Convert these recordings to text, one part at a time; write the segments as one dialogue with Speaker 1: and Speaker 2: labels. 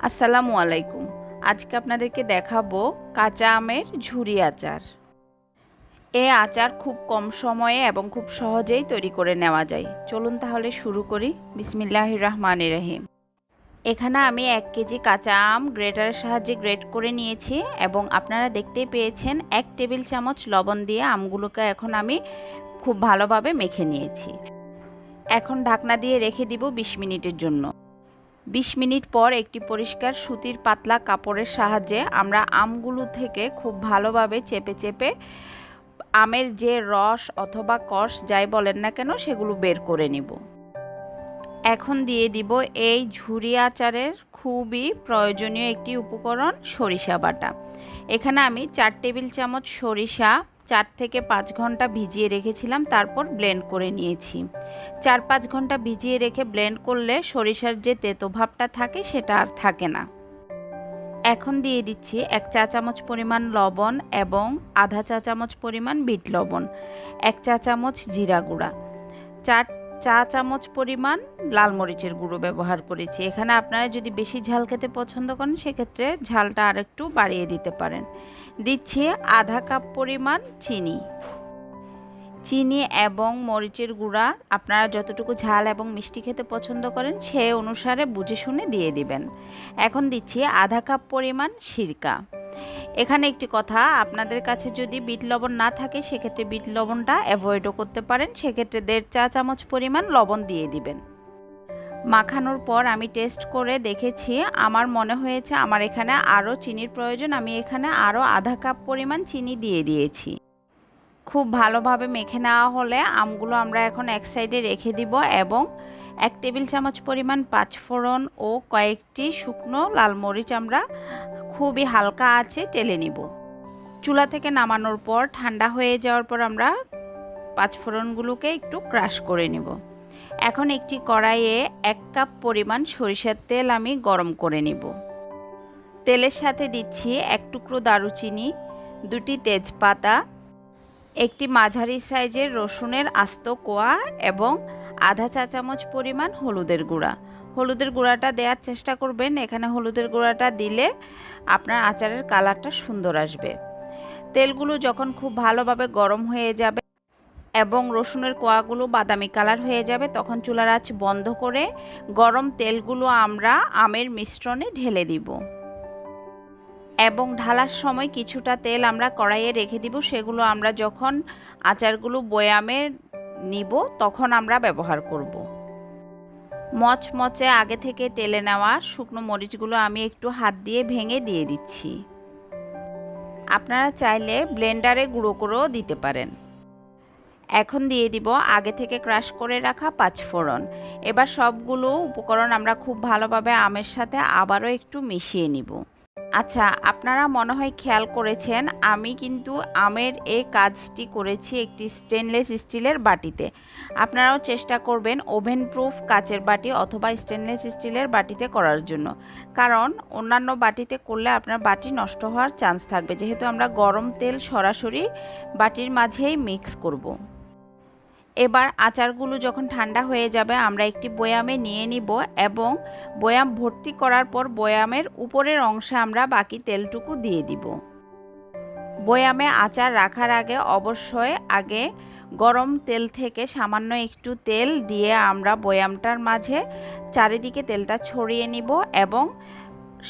Speaker 1: আসসালামু আলাইকুম। আজকে আপনাদেরকে দেখাবো কাঁচা আমের ঝুরি আচার। এ আচার খুব কম সময়ে এবং খুব সহজেই তৈরি করে নেওয়া যায়। চলুন তাহলে শুরু করি। বিসমিল্লাহ রহমান রহিম। এখানে আমি এক কেজি কাঁচা আম গ্রেটারের সাহায্যে গ্রেট করে নিয়েছি এবং আপনারা দেখতে পেয়েছেন এক টেবিল চামচ লবণ দিয়ে আমগুলোকে এখন আমি খুব ভালোভাবে মেখে নিয়েছি। এখন ঢাকনা দিয়ে রেখে দিব বিশ মিনিটের জন্য। বিশ মিনিট পর একটি পরিষ্কার সুতির পাতলা কাপড়ের সাহায্যে আমরা আমগুলো থেকে খুব ভালোভাবে চেপে চেপে আমের যে রস অথবা কষ যাই বলেন না কেন সেগুলো বের করে নিব। এখন দিয়ে দিব এই ঝুরি আচারের খুবই প্রয়োজনীয় একটি উপকরণ সরিষা বাটা। এখানে আমি চার টেবিল চামচ সরিষা চার থেকে পাঁচ ঘণ্টা ভিজিয়ে রেখেছিলাম, তারপর ব্লেন্ড করে নিয়েছি। চার পাঁচ ঘণ্টা ভিজিয়ে রেখে ব্লেন্ড করলে সরিষার যে তেতো ভাবটা থাকে, সেটা আর থাকে না। এখন দিয়ে দিচ্ছি এক চা চামচ পরিমাণ লবণ এবং আধা চা চামচ পরিমাণ বিট লবণ, এক চা চামচ জিরা গুঁড়া, চার চা চামচ পরিমাণ লাল মরিচের গুঁড়ো ব্যবহার করেছি। এখানে আপনারা যদি বেশি ঝাল খেতে পছন্দ করেন, সেক্ষেত্রে ঝালটা আরেকটু বাড়িয়ে দিতে পারেন। দিচ্ছি আধা কাপ পরিমাণ চিনি। চিনি এবং মরিচের গুঁড়া আপনারা যতটুকু ঝাল এবং মিষ্টি খেতে পছন্দ করেন সে অনুসারে বুঝে শুনে দিয়ে দিবেন। এখন দিচ্ছি আধা কাপ পরিমাণ সিরকা। এখানে একটি কথা, আপনাদের কাছে যদি বিট লবণ না থাকে, সেক্ষেত্রে বিট লবণটা অ্যাভয়েডও করতে পারেন। সেক্ষেত্রে দেড় চা চামচ পরিমাণ লবণ দিয়ে দিবেন। মাখানোর পর আমি টেস্ট করে দেখেছি, আমার মনে হয়েছে আমার এখানে আরও চিনির প্রয়োজন, আমি এখানে আরও আধা কাপ পরিমাণ চিনি দিয়ে দিয়েছি। খুব ভালোভাবে মেখে নেওয়া হলে আমগুলো আমরা এখন এক সাইডে রেখে দিব এবং এক টেবিল চামচ পরিমাণ পাঁচফোড়ন ও কয়েকটি শুকনো লাল মরিচ আমরা খুবই হালকা আছে টেলে নিব। চুলা থেকে নামানোর পর ঠান্ডা হয়ে যাওয়ার পর আমরা পাঁচফোড়নগুলোকে একটু ক্রাশ করে নিব। এখন একটি কড়াইয়ে এক কাপ পরিমাণ সরিষার তেল আমি গরম করে নিব। তেলের সাথে দিচ্ছি এক টুকরো দারুচিনি, দুটি তেজপাতা একটি মাঝারি সাইজের রসুনের আস্ত কোয়া এবং আধা চা চামচ পরিমাণ হলুদের গুঁড়া। হলুদের গুঁড়াটা দেওয়ার চেষ্টা করবেন। এখানে হলুদের গুঁড়াটা দিলে আপনার আচারের কালারটা সুন্দর আসবে। তেলগুলো যখন খুব ভালোভাবে গরম হয়ে যাবে এবং রসুনের কোয়াগুলো বাদামি কালার হয়ে যাবে, তখন চুলার আঁচ বন্ধ করে গরম তেলগুলো আমরা আমের মিশ্রণে ঢেলে দিব। এবং ঢালার সময় কিছুটা তেল আমরা কড়াইয়ে রেখে দিব, সেগুলো আমরা যখন আচারগুলো বয়ামে নিব তখন আমরা ব্যবহার করব। মচমচে আগে থেকে টেলে নেওয়া শুকনো মরিচগুলো আমি একটু হাত দিয়ে ভেঙে দিয়ে দিচ্ছি। আপনারা চাইলে ব্লেন্ডারে গুঁড়ো করেও দিতে পারেন। এখন দিয়ে দিব আগে থেকে ক্রাশ করে রাখা পাঁচফোড়ন। এবার সবগুলো উপকরণ আমরা খুব ভালোভাবে আমের সাথে আবারও একটু মিশিয়ে নিব। আচ্ছা আপনারা মনে হয় খেয়াল করেছেন, আমি কিন্তু আমের এই কাজটি করেছি একটি স্টেনলেস স্টিলের বাটিতে। আপনারাও চেষ্টা করবেন ওভেন প্রুফ কাচের বাটি অথবা স্টেনলেস স্টিলের বাটিতে করার জন্য। কারণ, অন্যান্য বাটিতে করলে আপনার বাটি নষ্ট হওয়ার চান্স থাকবে। যেহেতু আমরা গরম তেল সরাসরি বাটির মাঝেই মিক্স করব। এবার আচারগুলো যখন ঠান্ডা হয়ে যাবে, আমরা একটি বয়ামে নিয়ে নিব এবং বয়াম ভর্তি করার পর বয়ামের উপরের অংশে আমরা বাকি তেলটুকু দিয়ে দিব। বয়ামে আচার রাখার আগে অবশ্যই আগে গরম তেল থেকে সামান্য একটু তেল দিয়ে আমরা বয়ামটার মাঝে চারিদিকে তেলটা ছড়িয়ে নিব এবং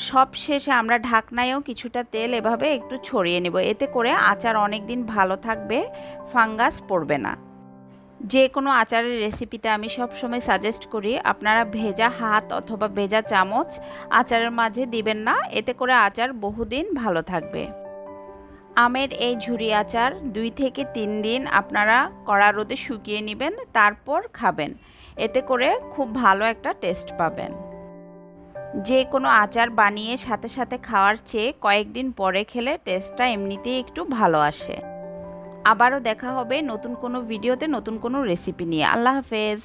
Speaker 1: সব শেষে আমরা ঢাকনায়ও কিছুটা তেল এভাবে একটু ছড়িয়ে নেব। এতে করে আচার অনেক দিন ভালো থাকবে, ফাঙ্গাস পড়বে না। যে কোনো আচারের রেসিপিতে আমি সব সময় সাজেস্ট করি, আপনারা ভেজা হাত অথবা ভেজা চামচ আচারের মাঝে দিবেন না, এতে করে আচার বহুদিন ভালো থাকবে। আমের এই ঝুরি আচার দুই থেকে তিন দিন আপনারা কড়া রোদে শুকিয়ে নেবেন, তারপর খাবেন। এতে করে খুব ভালো একটা টেস্ট পাবেন। যে কোনো আচার বানিয়ে সাথে সাথে খাওয়ার চেয়ে কয়েকদিন পরে খেলে টেস্টটা এমনিতেই একটু ভালো আসে। আবারও দেখা হবে নতুন কোনো ভিডিওতে নতুন কোনো রেসিপি নিয়ে। আল্লাহ হাফেজ।